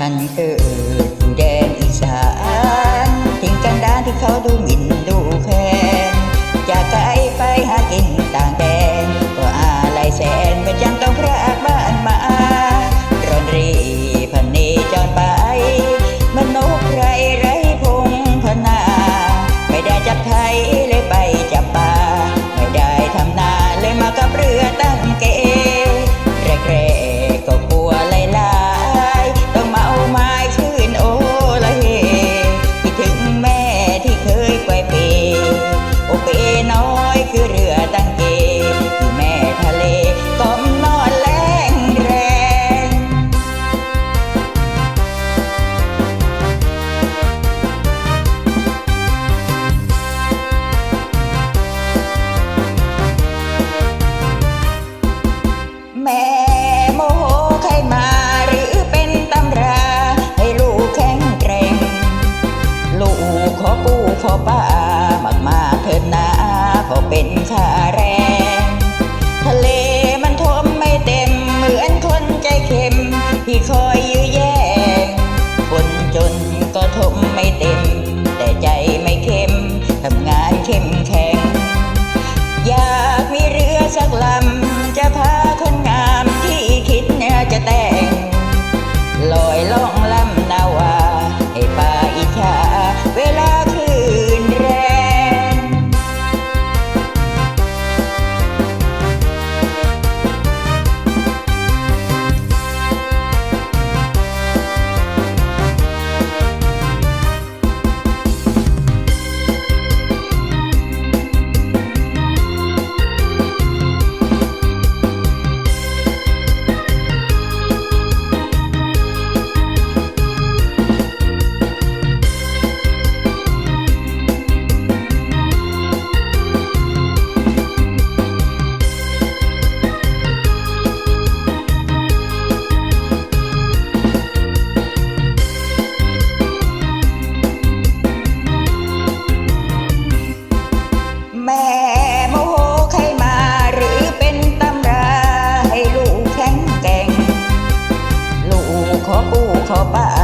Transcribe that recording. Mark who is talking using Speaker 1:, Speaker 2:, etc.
Speaker 1: เกิดอยู่แดนอีสานทิ้งกันดานที่เขาดูหมิ่น He called you. ขอป้า